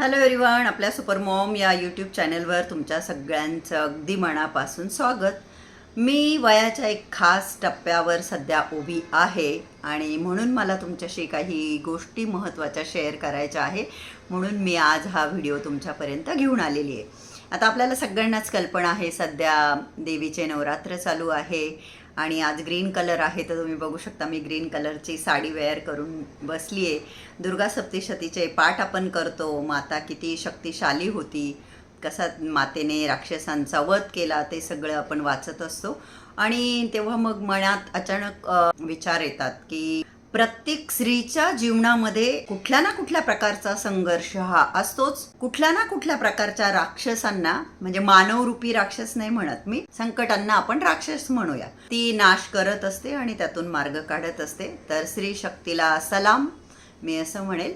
Hello everyone आपल्या super mom या YouTube चॅनलवर तुमच्या सगळ्यांचं अगदी मनापासून स्वागत. मी वयाच्या एक खास टप्प्यावर सध्या उभी आहे आणि म्हणून मला तुमच्याशी काही गोष्टी महत्त्वाच्या शेअर करायच्या आहे म्हणून मी आज हा व्हिडिओ तुमच्यापर्यंत घेऊन आलेली आहे. आता आपल्याला सगळ्यांनाच कल्पना आहे सध्या देवीचे नवरात्र चालू आहे आणि आज ग्रीन कलर आहे तर तुम्ही बघू शकता मी ग्रीन कलरची साडी वेअर करून बसली आहे दुर्गा सप्तशतीचे पाठ आपण करतो. माता किती शक्तिशाली होती. कसा मातेने राक्षसांचा वध केला ते सगळं आपण वाचत असतो. आणि तेव्हा मग मनात अचानक विचार येतात की प्रत्येक स्त्रीच्या जीवनामध्ये कुठल्या ना कुठल्या प्रकारचा संघर्ष हा असतोच. कुठल्या ना कुठल्या प्रकारच्या राक्षसांना म्हणजे मानवरूपी राक्षस नाही म्हणत मी संकटांना आपण राक्षस म्हणूया. ती नाश करत असते आणि त्यातून मार्ग काढत असते. तर स्त्री शक्तीला सलाम मी असं म्हणेल.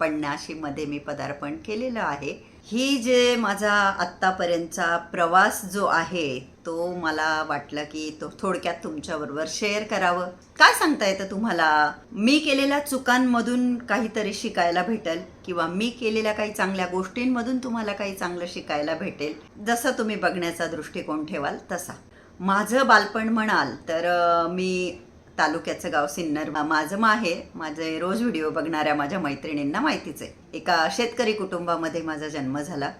पन्नाशीमध्ये मी पदार्पण केलेलं आहे. ही जे माझा आत्तापर्यंतचा प्रवास जो आहे तो मला वाटलं की तो थोडक्यात तुमच्याबरोबर शेअर करावं. काय सांगता येतं तुम्हाला? मी केलेल्या चुकांमधून काहीतरी शिकायला भेटेल किंवा मी केलेल्या काही चांगल्या गोष्टींमधून तुम्हाला काही चांगलं शिकायला भेटेल. जसं तुम्ही बघण्याचा दृष्टिकोन ठेवाल तसा. माझं बालपण म्हणाल तर मी तालुक्याचं गाव सिन्नर. माझं माहेर माझे रोज व्हिडिओ बघणाऱ्या माझ्या मैत्रिणींना माहितीच आहे. एका शेतकरी कुटुंबामध्ये माझा जन्म झाला.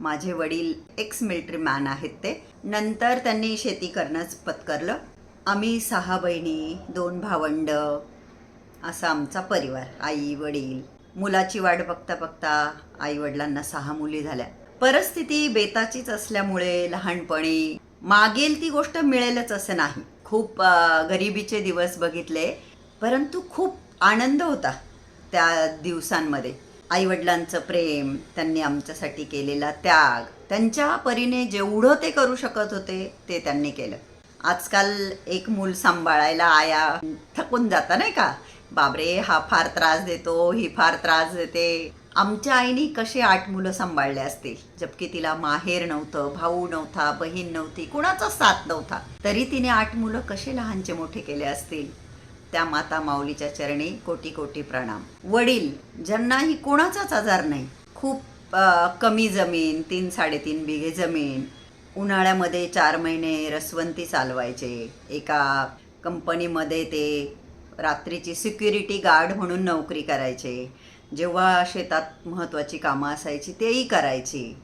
माझे वडील एक्स मिलिटरी मॅन आहेत ते. नंतर त्यांनी शेती करणंच पत्करलं. आम्ही सहा बहिणी दोन भावंड असा आमचा परिवार. आई वडील. मुलाची वाट बघता बघता आई वडिलांना सहा मुली झाल्या. परिस्थिती बेताचीच असल्यामुळे लहानपणी मागेल ती गोष्ट मिळेलच असं नाही. खूप गरिबीचे दिवस बघितले परंतु खूप आनंद होता त्या दिवसांमध्ये. आईवडिलांचं प्रेम त्यांनी आमच्यासाठी केलेला त्याग त्यांच्या परीने जेवढं ते करू शकत होते ते त्यांनी केलं. आजकाल एक मूल सांभाळायला आया थकून जाता नाही का? बाबरे हा फार त्रास देतो ही फार त्रास देते. आमच्या आईने कसे आठ मुलं सांभाळले असतील? जबकी तिला माहेर नव्हतं भाऊ नव्हता बहीण नव्हती कुणाचा साथ नव्हता. तरी तिने आठ मुलं कसे लहानचे मोठे केले असतील? त्या माता माऊलीच्या चरणी कोटी कोटी प्रणाम. वडील ज्यांनाही कोणाचाच आजार नाही खूप कमी जमीन तीन साडेतीन बिघे जमीन उन्हाळ्यामध्ये चार महिने रसवंती चालवायचे एका कंपनीमध्ये ते रात्रीची सिक्युरिटी गार्ड म्हणून नोकरी करायचे जेव्हा शेतात महत्त्वाची कामं असायची तेही करायची.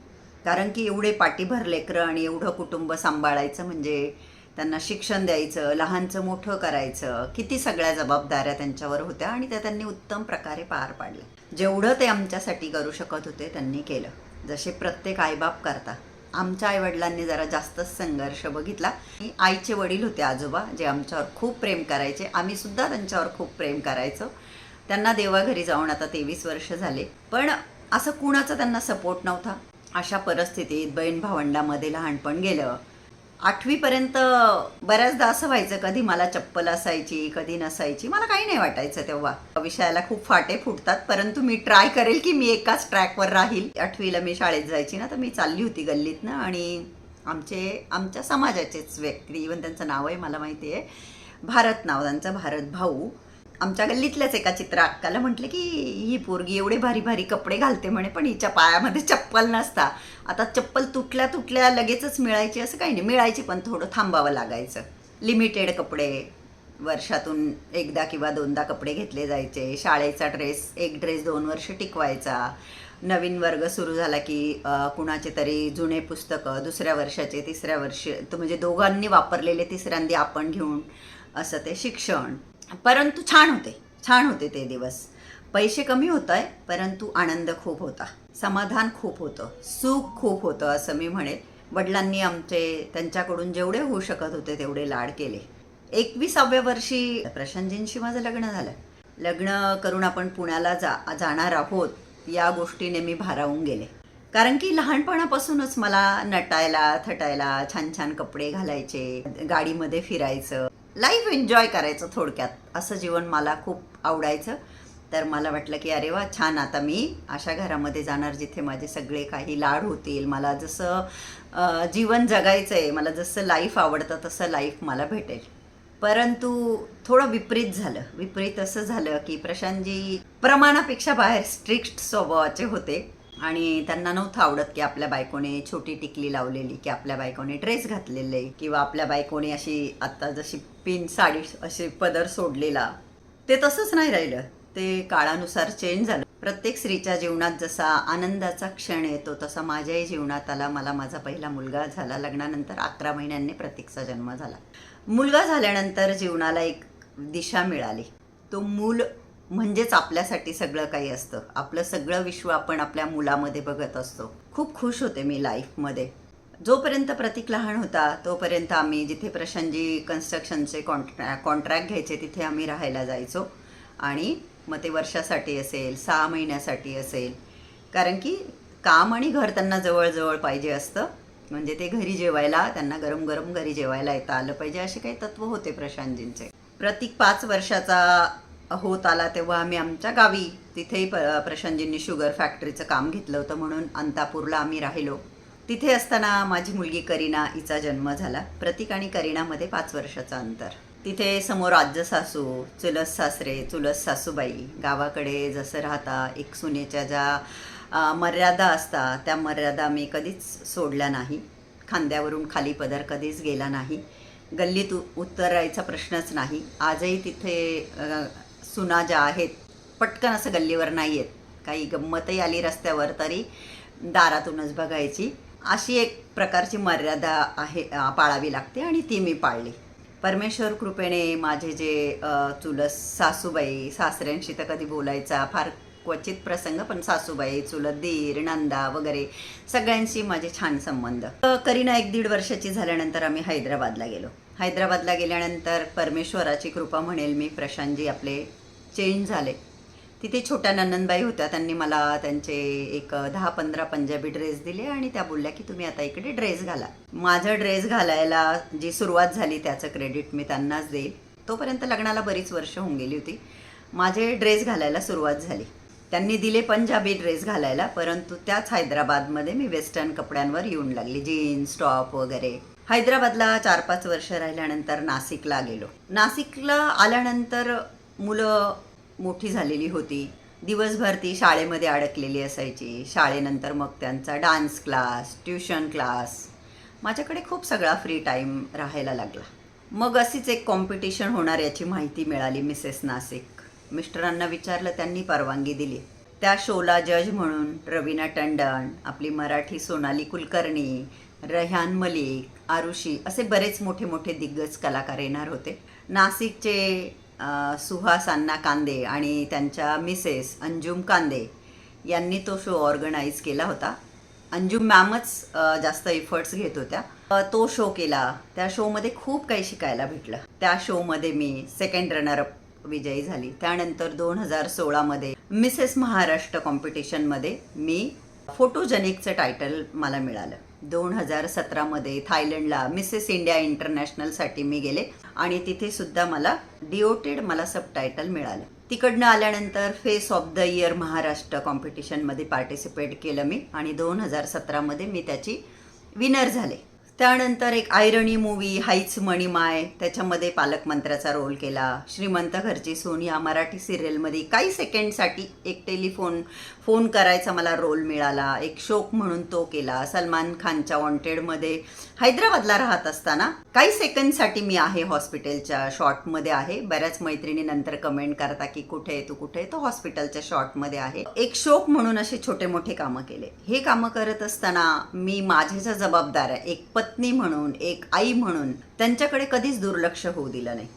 कारण की एवढे पाठीभर लेकरं आणि एवढं कुटुंब सांभाळायचं म्हणजे त्यांना शिक्षण द्यायचं लहानचं मोठं करायचं किती सगळ्या जबाबदाऱ्या त्यांच्यावर होत्या आणि त्या त्यांनी उत्तम प्रकारे पार पाडल्या. जेवढं ते आमच्यासाठी करू शकत होते त्यांनी केलं. जसे प्रत्येक आईबाप करता. आमच्या आईवडिलांनी जरा जास्तच संघर्ष बघितला. आईचे वडील होते आजोबा जे आमच्यावर खूप प्रेम करायचे. आम्ही सुद्धा त्यांच्यावर खूप प्रेम करायचो. त्यांना देवाघरी जाऊन आता तेवीस वर्ष झाले. पण असं कुणाचा त्यांना सपोर्ट नव्हता? अशा परिस्थितीत बहीण भावंडामध्ये लहानपण गेलं. आठवीपर्यंत बऱ्याचदा असं व्हायचं कधी मला चप्पल असायची कधी नसायची. मला काही नाही वाटायचं तेव्हा. विषयाला खूप फाटे फुटतात परंतु मी ट्राय करेल की मी एकाच ट्रॅकवर राहील. आठवीला मी शाळेत जायची ना तर मी चालली होती गल्लीतनं आणि आमचे आमच्या समाजाचेच व्यक्ती इवन त्यांचं नाव आहे मला माहिती आहे. भारत नाव त्यांचं भारत भाऊ. आमच्या गल्लीतल्याच एका चित्र अक्काला म्हटलं की ही पोरगी एवढे भारी भारी कपडे घालते म्हणे पण हिच्या पायामध्ये चप्पल नसता. आता चप्पल तुटल्या तुटल्या लगेचच मिळायची असं काही नाही मिळायची पण थोडं थांबावं लागायचं. लिमिटेड कपडे वर्षातून एकदा किंवा दोनदा कपडे घेतले जायचे. शाळेचा ड्रेस एक ड्रेस दोन वर्ष टिकवायचा. नवीन वर्ग सुरू झाला की कुणाचे तरी जुने पुस्तकं दुसऱ्या वर्षाचे तिसऱ्या वर्ष म्हणजे दोघांनी वापरलेले तिसऱ्यांदी आपण घेऊन असं ते शिक्षण. परंतु छान होते छान होते ते दिवस. पैसे कमी होत आहे परंतु आनंद खूप होता. समाधान खूप होतं सुख खूप होतं असं मी म्हणेल वडिलांनी आमचे त्यांच्याकडून जेवढे होऊ शकत होते तेवढे लाड केले. एकविसाव्या वर्षी प्रशांतजींशी माझं लग्न झालं. लग्न करून आपण पुण्याला जा जाणार आहोत या गोष्टीने मी भारावून गेले. कारण की लहानपणापासूनच मला नटायला थटायला छान छान कपडे घालायचे गाडीमध्ये फिरायचं. लाईफ एन्जॉय करायचं थोडक्यात. असं जीवन मला खूप आवडायचं. तर मला वाटलं की अरे वा छान आता मी अशा घरामध्ये जाणार जिथे माझे सगळे काही लाड होतील. मला जसं जीवन जगायचं आहे मला जसं लाईफ आवडतं तसं लाईफ मला भेटेल. परंतु थोडं विपरीत झालं. विपरीत असं झालं की प्रशांतजी प्रमाणापेक्षा बाहेर स्ट्रिक्ट स्वभावाचे होते. आणि त्यांना नव्हतं आवडत की आपल्या बायकोने छोटी टिकली लावलेली की आपल्या बायकोने ड्रेस घातलेले किंवा आपल्या बायकोने अशी आत्ता जशी पिन साडी अशी पदर सोडलेला. ते तसंच नाही राहिलं. ते काळानुसार चेंज झालं. प्रत्येक स्त्रीच्या जीवनात जसा आनंदाचा क्षण येतो तसा माझ्याही जीवनात आला. मला माझा पहिला मुलगा झाला. लग्नानंतर अकरा महिन्यांनी प्रतीकचा जन्म झाला. मुलगा झाल्यानंतर जीवनाला एक दिशा मिळाली. तो मूल म्हणजेच आपल्यासाठी सगळं काही असतं. आपलं सगळं विश्व आपण आपल्या मुलामध्ये बघत असतो. खूप खुश होते मी लाईफमध्ये. जोपर्यंत प्रतीक लहान होता तोपर्यंत आम्ही जिथे प्रशांतजी कन्स्ट्रक्शनचे कॉन्ट्रॅ कॉन्ट्रॅक्ट घ्यायचे तिथे आम्ही राहायला जायचो. आणि मग ते वर्षासाठी असेल सहा महिन्यासाठी असेल. कारण की काम आणि घर त्यांना जवळजवळ पाहिजे असतं. म्हणजे ते घरी जेवायला त्यांना गरम गरम घरी जेवायला येता आलं पाहिजे असे काही तत्व होते प्रशांतजींचे. प्रतीक पाच वर्षाचा होत आला तेव्हा आम्ही आमच्या गावी तिथेही प प्रशांतजींनी शुगर फॅक्टरीचं काम घेतलं होतं म्हणून अंतापूरला आम्ही राहिलो. तिथे असताना माझी मुलगी करीना हिचा जन्म झाला. प्रतीक आणि करीनामध्ये पाच वर्षाचं अंतर. तिथे समोर आज्य सासू चुलस सासरे चुलस सासूबाई गावाकडे जसं राहता एक सुनेच्या ज्या मर्यादा असतात त्या मर्यादा मी कधीच सोडल्या नाही. खांद्यावरून खाली पदर कधीच गेला नाही. गल्लीत उ उतरायचा प्रश्नच नाही. आजही तिथे सुना ज्या आहेत पटकन असं गल्लीवर नाही आहेत काही गंमतही आली रस्त्यावर तरी दारातूनच बघायची. अशी एक प्रकारची मर्यादा आहे पाळावी लागते आणि ती मी पाळली. परमेश्वर कृपेने माझे जे चुलस सासूबाई सासऱ्यांशी तर कधी बोलायचा फार क्वचित प्रसंग पण सासूबाई चुलत दीर नंदा वगैरे सगळ्यांशी माझे छान संबंध. करीना एक दीड वर्षाची झाल्यानंतर आम्ही हैदराबादला गेलो. हैदराबादला गेल्यानंतर परमेश्वराची कृपा म्हणेल मी प्रशांतजी आपले चेंज झाले. तिथे छोट्या नंदनबाई होत्या त्यांनी मला त्यांचे एक दहा पंधरा पंजाबी ड्रेस दिले आणि त्या बोलल्या की तुम्ही आता इकडे ड्रेस घाला. माझं ड्रेस घालायला जी सुरुवात झाली त्याचं क्रेडिट मी त्यांनाच देईल. तोपर्यंत लग्नाला बरीच वर्ष होऊन गेली होती. माझे ड्रेस घालायला सुरुवात झाली. त्यांनी दिले पंजाबी ड्रेस घालायला परंतु त्याच हैदराबादमध्ये मी वेस्टर्न कपड्यांवर येऊन लागली. जीन्स टॉप वगैरे. हैदराबादला चार पाच वर्ष राहिल्यानंतर नाशिकला गेलो. नाशिकला आल्यानंतर मुलं मोठी झालेली होती. दिवसभर ती शाळेमध्ये अडकलेली असायची. शाळेनंतर मग त्यांचा डान्स क्लास ट्युशन क्लास. माझ्याकडे खूप सगळा फ्री टाईम राहायला लागला. मग अशीच एक कॉम्पिटिशन होणार याची माहिती मिळाली मिसेस नासिक. मिस्टरांना विचारलं त्यांनी परवानगी दिली. त्या शोला जज म्हणून रवीना टंडन आपली मराठी सोनाली कुलकर्णी रह्यान मलिक आरुषी असे बरेच मोठे मोठे दिग्गज कलाकार येणार होते. नाशिकचे सुहास अण्णा कांदे आणि त्यांच्या मिसेस अंजुम कांदे यांनी तो शो ऑर्गनाईज केला होता. अंजुम मॅमच जास्त एफर्ट्स घेत होत्या. तो शो केला. त्या शोमध्ये खूप काही शिकायला भेटलं. त्या शोमध्ये मी सेकंड रनरअप विजयी झाली. त्यानंतर दोन हजार सोळामध्ये मिसेस महाराष्ट्र कॉम्पिटिशनमध्ये मी फोटोजेनिकचं टायटल मला मिळालं. दोन हजार सतरामध्ये थायलंडला मिसेस इंडिया इंटरनॅशनलसाठी मी गेले आणि तिथे सुद्धा मला डिओटेड मला सबटायटल मिळालं. तिकडनं आल्यानंतर face of the year Maharashtra कॉम्पिटिशनमध्ये पार्टिसिपेट केलं मी आणि दोन हजार सतरामध्ये मी त्याची विनर झाले. त्यानंतर एक आयरणी मूवी हाईच मणिमाय त्याच्यामध्ये पालकमंत्र्याचा रोल केला. श्रीमंत घरची सून या मराठी सिरियलमध्ये काही सेकंडसाठी एक टेलिफोन फोन करायचा मला रोल मिळाला. एक शोक म्हणून तो केला. सलमान खानच्या वॉन्टेडमध्ये हैदराबादला राहत असताना काही सेकंडसाठी मी आहे हॉस्पिटलच्या शॉर्टमध्ये आहे. बऱ्याच मैत्रिणी नंतर कमेंट करता की कुठे आहे तू कुठे आहे? तो हॉस्पिटलच्या शॉर्टमध्ये आहे. एक शोक म्हणून असे छोटे मोठे कामं केले. हे कामं करत असताना मी माझ्या आहे एक पत्नी म्हणून एक आई म्हणून त्यांच्याकडे कधीच दुर्लक्ष होऊ दिलं नाही.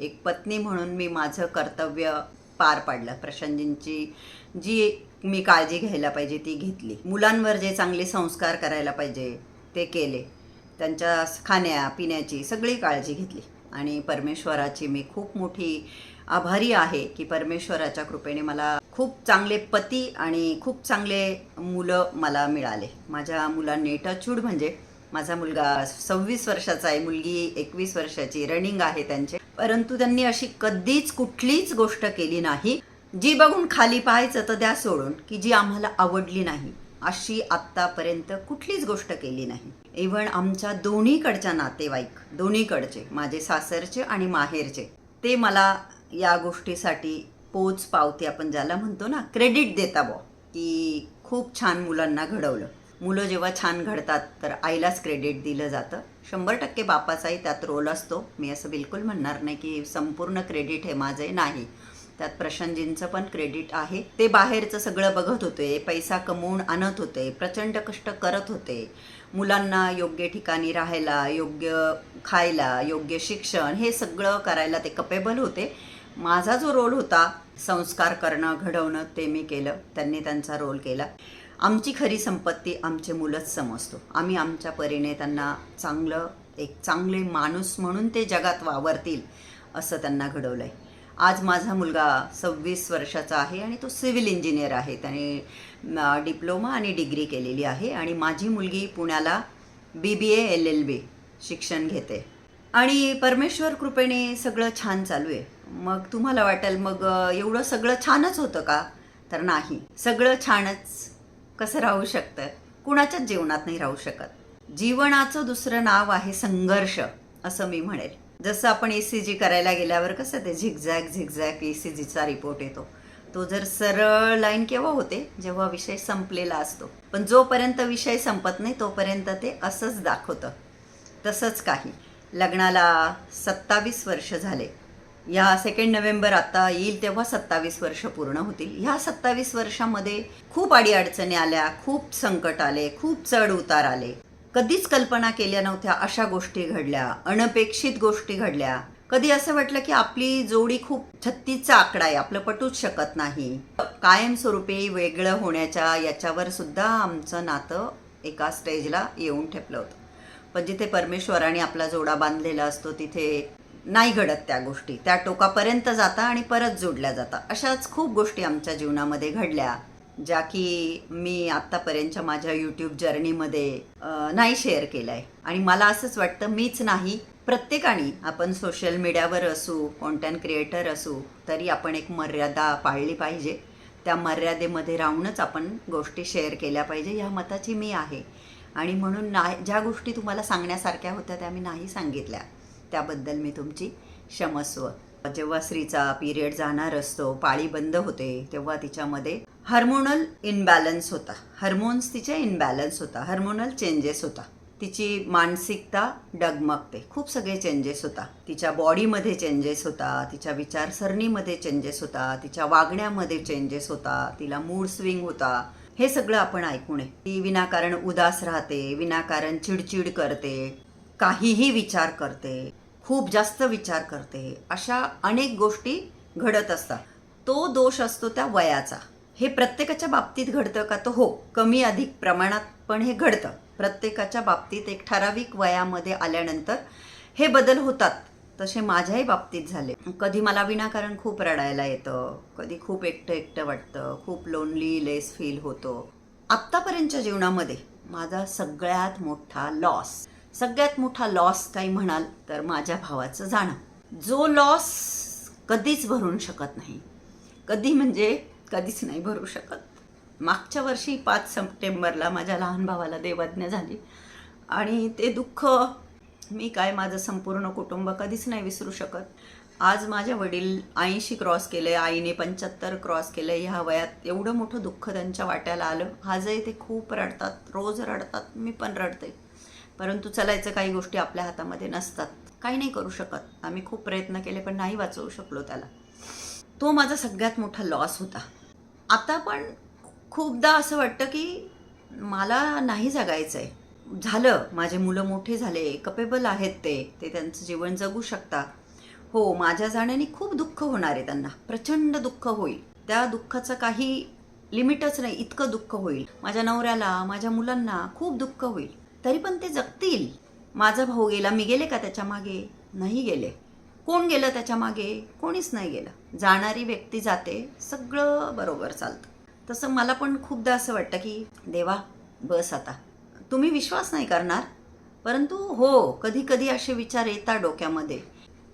एक पत्नी म्हणून मी माझं कर्तव्य पार पाडलं. प्रशांतजींची जी मी काळजी घ्यायला पाहिजे ती घेतली. मुलांवर जे चांगले संस्कार करायला पाहिजे ते केले. त्यांच्या खाण्यापिण्याची सगळी काळजी घेतली. आणि परमेश्वराची मी खूप मोठी आभारी आहे की परमेश्वराच्या कृपेने मला खूप चांगले पती आणि खूप चांगले मुलं मला मिळाले. माझ्या मुलांनी टचूड म्हणजे माझा मुलगा सव्वीस वर्षाचा आहे मुलगी एकवीस वर्षाची रनिंग आहे त्यांचे. परंतु त्यांनी अशी कधीच कुठलीच गोष्ट केली नाही. जी बघून खाली पाहायचं तर द्या सोडून की जी आम्हाला आवडली नाही. अशी आत्तापर्यंत कुठलीच गोष्ट केली नाही. इव्हन आमच्या दोन्हीकडच्या नातेवाईक दोन्हीकडचे माझे सासरचे आणि माहेरचे ते मला या गोष्टीसाठी पोच पावती आपण ज्याला म्हणतो ना क्रेडिट देता बॉ की खूप छान मुलांना घडवलं. मुलं जेव्हा छान घडतात तर आईलाच क्रेडिट दिलं जातं. शंभर टक्के बापाचाही त्यात रोल असतो. मी असं बिलकुल म्हणणार नाही की संपूर्ण क्रेडिट हे माझं नाही. त्यात प्रशांतजींचं पण क्रेडिट आहे. ते बाहेरचं सगळं बघत होते. पैसा कमवून आणत होते. प्रचंड कष्ट करत होते. मुलांना योग्य ठिकाणी राहायला योग्य खायला योग्य शिक्षण हे सगळं करायला ते कपेबल होते. माझा जो रोल होता संस्कार करणं घडवणं ते मी केलं. त्यांनी त्यांचा रोल केला. आमची खरी संपत्ती आमचे मुलंच समजतो. आम्ही आमच्या परीने त्यांना चांगलं एक चांगले माणूस म्हणून ते जगात वावरतील असं त्यांना घडवलं आहे आज माझा मुलगा सव्वीस वर्षाचा आहे आणि तो सिव्हिल इंजिनियर आहे. त्याने डिप्लोमा आणि डिग्री केलेली आहे आणि माझी मुलगी पुण्याला बी बी ए एल एल बी शिक्षण घेते. आणि परमेश्वर कृपेने सगळं छान चालू आहे. मग तुम्हाला वाटेल मग एवढं सगळं छानच होतं का? तर नाही. सगळं छानच कसं राहू शकतं? कुणाच्याच जीवनात नाही राहू शकत. जीवनाचं दुसरं नाव आहे संघर्ष असं मी म्हणेल. जसं आपण ई सी जी करायला गेल्यावर कसं ते झिगझॅग झिगझॅग ई सी जीचा रिपोर्ट येतो. तो जर सरळ लाईन केव्हा होते? जेव्हा विषय संपलेला असतो. पण जोपर्यंत विषय संपत नाही तोपर्यंत ते असंच दाखवतं. तसंच काही. लग्नाला सत्तावीस वर्ष झाले. या सेकंड नोव्हेंबर आता येईल तेव्हा सत्तावीस वर्ष पूर्ण होतील. ह्या सत्तावीस वर्षामध्ये खूप अडीअडचणी आल्या खूप संकट आले खूप चढ उतार आले. कधीच कल्पना केल्या नव्हत्या अशा गोष्टी घडल्या अनपेक्षित गोष्टी घडल्या. कधी असं वाटलं की आपली जोडी खूप छत्तीचा आकडा आहे आपलं पटूच शकत नाही. कायमस्वरूपी वेगळं होण्याच्या याच्यावर सुद्धा आमचं नातं एका स्टेजला येऊन ठेपलं होतं. पण जिथे परमेश्वराने आपला जोडा बांधलेला असतो तिथे नाही घडत त्या गोष्टी. त्या टोकापर्यंत जाता आणि परत जोडल्या जातात अशाच खूप गोष्टी आमच्या जीवनामध्ये घडल्या. ज्या की मी आत्तापर्यंतच्या माझ्या यूट्यूब जर्नीमध्ये नाही शेअर केलं आहे आणि मला असंच वाटतं मीच नाही प्रत्येकाने आपण सोशल मीडियावर असू कॉन्टेंट क्रिएटर असू तरी आपण एक मर्यादा पाळली पाहिजे. त्या मर्यादेमध्ये राहूनच आपण गोष्टी शेअर केल्या पाहिजे ह्या मताची मी आहे. आणि म्हणून नाही ज्या गोष्टी तुम्हाला सांगण्यासारख्या होत्या त्या मी नाही सांगितल्या. त्याबद्दल मी तुमची क्षमस्व. जेव्हा स्त्रीचा पिरियड जाणार असतो पाळी बंद होते तेव्हा तिच्यामध्ये हार्मोनल इनबॅलन्स होता. हार्मोन्स तिचे इनबॅलन्स होता. हार्मोनल चेंजेस होता. तिची मानसिकता डगमगते. खूप सगळे चेंजेस होता. तिच्या बॉडीमध्ये चेंजेस होता. तिच्या विचारसरणीमध्ये चेंजेस होता. तिच्या वागण्यामध्ये चेंजेस होता. तिला मूड स्विंग होता. हे सगळं आपण ऐकू नये ती विनाकारण उदास राहते. विनाकारण चिडचिड करते. काहीही विचार करते. खूप जास्त विचार करते. अशा अनेक गोष्टी घडत असतात. तो दोष असतो त्या वयाचा. हे प्रत्येकाच्या बाबतीत घडतं का? तर हो कमी अधिक प्रमाणात पण हे घडतं. प्रत्येकाच्या बाबतीत एक ठराविक वयामध्ये आल्यानंतर हे बदल होतात. तसे माझ्याही बाबतीत झाले. कधी मला विनाकारण खूप रडायला येतं कधी खूप एकटं एकटं वाटतं खूप लोनली लेस फील होतो. आत्तापर्यंतच्या जीवनामध्ये माझा सगळ्यात मोठा लॉस सगळ्यात मोठा लॉस काही म्हणाल तर माझ्या भावाचं जाणं. जो लॉस कधीच भरून शकत नाही. कधी म्हणजे कधीच नाही भरू शकत. मागच्या वर्षी पाच सप्टेंबरला माझ्या लहान भावाला देवज्ञ झाली. आणि ते दुःख मी काय माझं संपूर्ण कुटुंब कधीच नाही विसरू शकत. आज माझ्या वडील ऐंशी क्रॉस केले आईने पंच्याहत्तर क्रॉस केले. ह्या वयात एवढं मोठं दुःख त्यांच्या वाट्याला आलं. आजही ते खूप रडतात. रोज रडतात. मी पण रडते. परंतु चलायचं काही गोष्टी आपल्या हातामध्ये नसतात. काही नाही करू शकत. आम्ही खूप प्रयत्न केले पण नाही वाचवू शकलो त्याला. तो माझा सगळ्यात मोठा लॉस होता. आता पण खूपदा असं वाटतं की मला नाही जगायचं आहे झालं माझे मुलं मोठे झाले कपेबल आहेत ते ते त्यांचं जीवन जगू शकतात. हो माझ्या जाण्याने खूप दुःख होणार आहे त्यांना. प्रचंड दुःख होईल. त्या दुःखाचं काही लिमिटच नाही इतकं दुःख होईल. माझ्या नवऱ्याला माझ्या मुलांना खूप दुःख होईल. तरी पण ते जगतील. माझा भाऊ गेला मी गेले का त्याच्यामागे? नाही गेले. कोण गेलं त्याच्यामागे? कोणीच नाही गेलं. जाणारी व्यक्ती जाते सगळं बरोबर चालतं. तसं मला पण खूपदा असं वाटतं की देवा बस आता. तुम्ही विश्वास नाही करणार परंतु हो कधी कधी असे विचार येतात डोक्यामध्ये.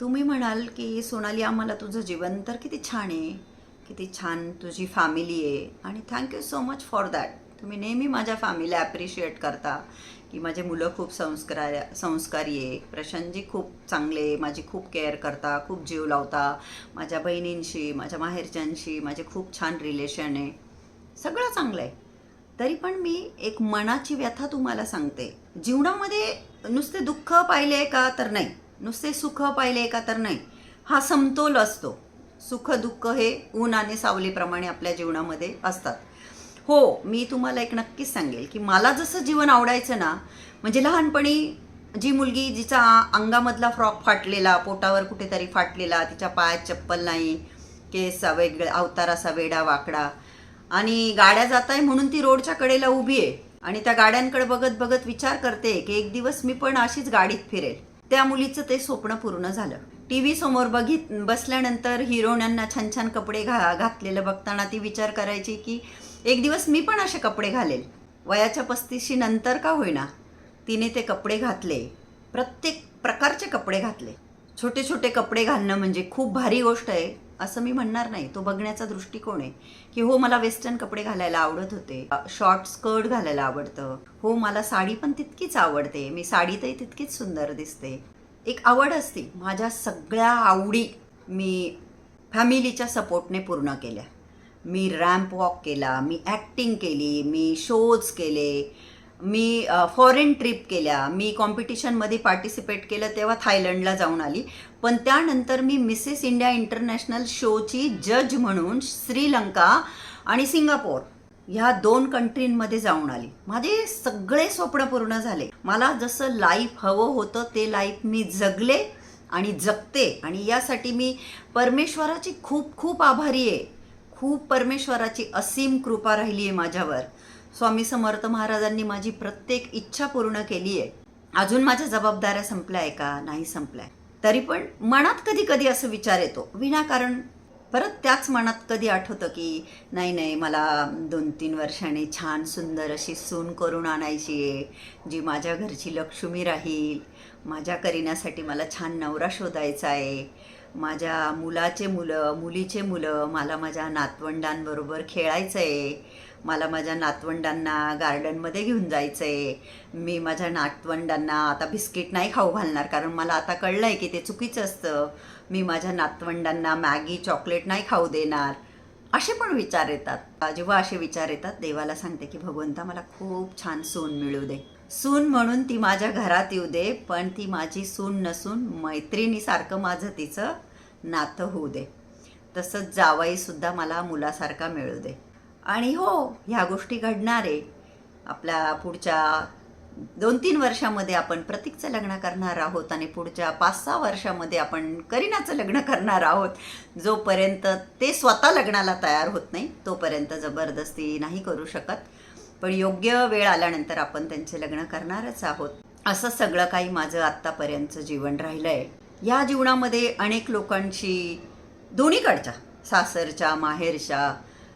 तुम्ही म्हणाल की सोनाली आम्हाला तुझं जीवन तर किती छान आहे. किती छान तुझी फॅमिली आहे. आणि thank you so much for that तुम्ही नेहमी माझ्या फॅमिलीला ॲप्रिशिएट करता. की माझे मुलं खूप संस्कार संस्कारी आहे. प्रशांतजी खूप चांगले माझी खूप केअर करता खूप जीव लावता. माझ्या बहिणींशी माझ्या माहेरच्यांशी माझे खूप छान रिलेशन आहे. सगळं चांगलं आहे. तरी पण मी एक मनाची व्यथा तुम्हाला सांगते. जीवनामध्ये नुसते दुःख पाहिले का तर नाही. नुसते सुख पाहिले का तर नाही. हा समतोल असतो. सुख दुःख हे ऊन आणि सावलीप्रमाणे आपल्या जीवनामध्ये असतात. हो मी तुम्हाला एक नक्कीच सांगेल की मला जसं जीवन आवडायचं ना म्हणजे लहानपणी जी मुलगी जिचा अंगामधला फ्रॉक फाटलेला पोटावर कुठेतरी फाटलेला तिच्या पायात चप्पल नाही केस वेगळे अवतार असा वेडा वाकडा आणि गाड्या जात आहे म्हणून ती रोडच्या कडेला उभी आहे. आणि त्या गाड्यांकडे बघत बघत विचार करते की एक दिवस मी पण अशीच गाडीत फिरेल. त्या मुलीचं ते स्वप्न पूर्ण झालं. टी व्ही समोर बघित बसल्यानंतर हिरोण्यांना छान छान कपडे घा घातलेलं बघताना ती विचार करायची की एक दिवस मी पण असे कपडे घालेल. वयाच्या पस्तीशी नंतर का होईना. तिने ते कपडे घातले. प्रत्येक प्रकारचे कपडे घातले. छोटे छोटे कपडे घालणं म्हणजे खूप भारी गोष्ट आहे असं मी म्हणणार नाही. तो बघण्याचा दृष्टिकोन आहे की हो मला वेस्टर्न कपडे घालायला आवडत होते. शॉर्ट स्कर्ट घालायला आवडतं. हो मला साडी पण तितकीच आवडते. मी साडीतही तितकीच सुंदर दिसते. एक आवड असते. माझ्या सगळ्या आवडी मी फॅमिलीच्या सपोर्टने पूर्ण केल्या. मी रॅम्प वॉक केला मी ॲक्टिंग केली मी शोज केले मी फॉरेन ट्रिप केल्या मी कॉम्पिटिशनमध्ये पार्टिसिपेट केलं तेव्हा थायलंडला जाऊन आली. पण त्यानंतर मी मिसेस इंडिया इंटरनॅशनल शोची जज म्हणून श्रीलंका आणि सिंगापोर ह्या दोन कंट्रींमध्ये जाऊन आली. माझे सगळे स्वप्न पूर्ण झाले. मला जसं लाईफ हवं होतं ते लाईफ मी जगले आणि जगते. आणि यासाठी मी परमेश्वराची खूप खूप आभारी आहे. खूप परमेश्वराची असीम कृपा राहिली आहे माझ्यावर. स्वामी समर्थ महाराजांनी माझी प्रत्येक इच्छा पूर्ण केली आहे. अजून माझ्या जबाबदाऱ्या संपल्या आहे का? नाही संपल्या तरी पण मनात कधी कधी असं विचार येतो. विनाकारण परत त्याच मनात कधी आठवतं की नाही नाही मला दोन तीन वर्षाने छान सुंदर अशी सून करून आणायची आहे जी माझ्या घरची लक्ष्मी राहील माझ्या करिण्यासाठी मला छान नवरा शोधायचा आहे. माझ्या मुलाचे मुलं मुलीचे मुलं मला माझ्या नातवंडांबरोबर खेळायचं आहे. मला माझ्या नातवंडांना गार्डनमध्ये घेऊन जायचं आहे मी माझ्या नातवंडांना आता बिस्किट नाही खाऊ घालणार कारण मला आता कळलं आहे की ते चुकीचं असतं. मी माझ्या नातवंडांना मॅगी चॉकलेट नाही खाऊ देणार. असे पण विचार येतात. जेव्हा असे विचार येतात देवाला सांगते की भगवंता मला खूप छान सून मिळू दे. सून म्हणून ती माझ्या घरात येऊ दे पण ती माझी सून नसून मैत्रिणीसारखं माझं तिचं नातं होऊ दे. तसंच जावाईसुद्धा मला मुलासारखा मिळू दे. आणि हो ह्या गोष्टी घडणार. आहे आपल्या पुढच्या दोन तीन वर्षामध्ये आपण प्रतीकचं लग्न करणार आहोत आणि पुढच्या पाच सहा वर्षामध्ये आपण करीनाचं लग्न करणार आहोत. जोपर्यंत ते स्वतः लग्नाला तयार होत नाही तोपर्यंत जबरदस्ती नाही करू शकत. पण योग्य वेळ आल्यानंतर आपण त्यांचे लग्न करणारच आहोत. असं सगळं काही माझं आत्तापर्यंतचं जीवन राहिलं आहे या जीवनामध्ये अनेक लोकांशी दोन्हीकडच्या सासरच्या माहेरच्या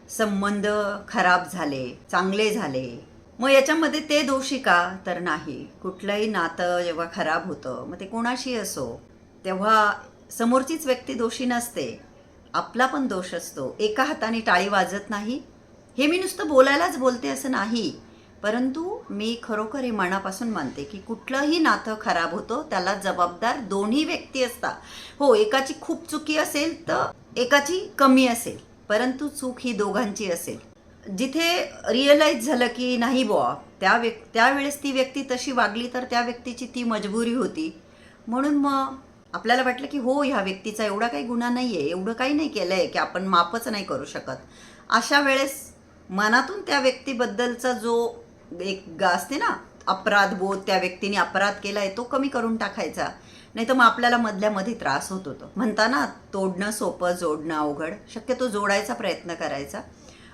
संबंध खराब झाले चांगले झाले. मग याच्यामध्ये ते दोषी का? तर नाही. कुठलंही नातं जेव्हा खराब होतं मग ते कोणाशी असो? तेव्हा समोरचीच व्यक्ती दोषी नसते. आपला पण दोष असतो. एका हाताने टाळी वाजत नाही हे मी नुसतं बोलायलाच बोलते असं नाही. परंतु मी खरोखर हे मनापासून मानते की कुठलंही नातं खराब होतं त्याला जबाबदार दोन्ही व्यक्ती असतात. हो एकाची खूप चुकी असेल तर एकाची कमी असेल परंतु चूक ही दोघांची असेल. जिथे रिअलाईज झालं की नाही बुवा त्या व्यक् त्यावेळेस ती व्यक्ती तशी वागली तर त्या व्यक्तीची ती मजबुरी होती. म्हणून मग आपल्याला वाटलं की हो ह्या व्यक्तीचा एवढा काही गुन्हा नाही आहे एवढं काही नाही केलं आहे की आपण माफच नाही करू शकत. अशा वेळेस मनातून त्या व्यक्तीबद्दलचा जो एक गा असते ना अपराध बोध त्या व्यक्तीने अपराध केला आहे तो कमी करून टाकायचा. नाही तर मग आपल्याला मधल्यामध्ये त्रास होत होतो. म्हणताना तोडणं सोपं जोडणं अवघड शक्यतो जोडायचा प्रयत्न करायचा.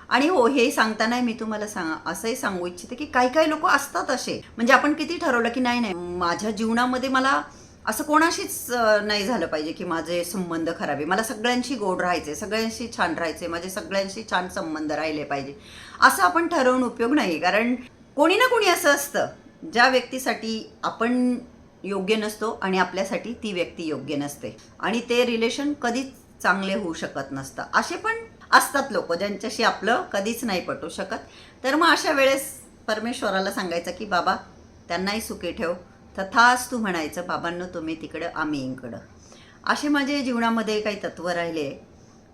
आणि हो हे सांगताना मी तुम्हाला सांग असंही सांगू इच्छिते की काही काही लोक असतात असे. म्हणजे आपण किती ठरवलं की नाही नाही माझ्या जीवनामध्ये मला असं कोणाशीच नाही झालं पाहिजे की माझे संबंध खराब आहे. मला सगळ्यांशी गोड राहायचे सगळ्यांशी छान राहायचे माझे सगळ्यांशी छान संबंध राहिले पाहिजे. असं आपण ठरवून उपयोग नाही कारण कोणी ना कोणी असं असतं. ज्या व्यक्तीसाठी आपण योग्य नसतो आणि आपल्यासाठी ती व्यक्ती योग्य नसते. आणि ते रिलेशन कधीच चांगले होऊ शकत नसतं. असे पण असतात लोक ज्यांच्याशी आपलं कधीच नाही पटू शकत. तर मग अशा वेळेस परमेश्वराला सांगायचं की बाबा त्यांनाही सुखी ठेव. तथाच तू म्हणायचं बाबांनो तुम्ही तिकडं आम्ही इकडं. असे माझे जीवनामध्ये काही तत्त्व राहिले.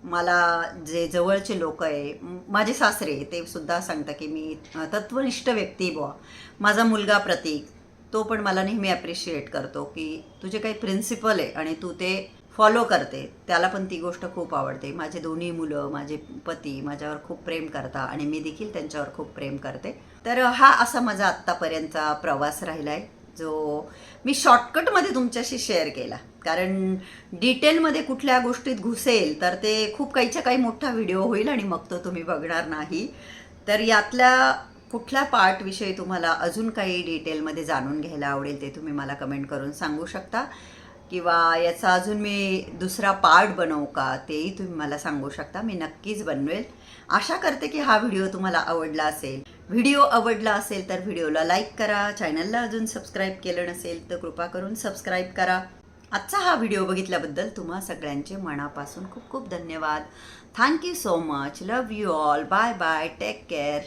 मला जे जवळचे लोक आहे माझे सासरे ते सुद्धा सांगतात की मी तत्वनिष्ठ व्यक्ती बुवा. माझा मुलगा प्रतीक तो पण मला नेहमी ॲप्रिशिएट करतो की तुझे काही प्रिन्सिपल आहे आणि तू ते फॉलो करते. त्याला पण ती गोष्ट खूप आवडते. माझे दोन्ही मुलं माझे पती माझ्यावर खूप प्रेम करता आणि मी देखील त्यांच्यावर खूप प्रेम करते. तर हा असा माझा आत्तापर्यंतचा प्रवास राहिला आहे जो मी शॉर्टकटमध्ये तुमच्याशी शेअर केला. कारण डिटेलमध्ये कुठल्या गोष्टीत घुसेल तर ते खूप काहीच्या काही मोठा व्हिडिओ होईल आणि मग तो तुम्ही बघणार नाही. तर यातल्या कुठल्या पार्टविषयी तुम्हाला अजून काही डिटेलमध्ये जाणून घ्यायला आवडेल ते तुम्ही मला कमेंट करून सांगू शकता. किंवा याचा अजून मी दुसरा पार्ट बनवू का तेही तुम्ही मला सांगू शकता. मी नक्कीच बनवेल. आशा करते की हा व्हिडिओ तुम्हाला आवडला असेल. व्हिडिओ आवडला असेल तर व्हिडिओला लाईक करा. चॅनलला अजून सबस्क्राईब केलं नसेल तर कृपा करून सबस्क्राईब करा. आजचा हा व्हिडिओ बघितल्याबद्दल तुम्हा सगळ्यांचे मनापासून खूप खूप धन्यवाद. Thank you so much love you all bye bye take care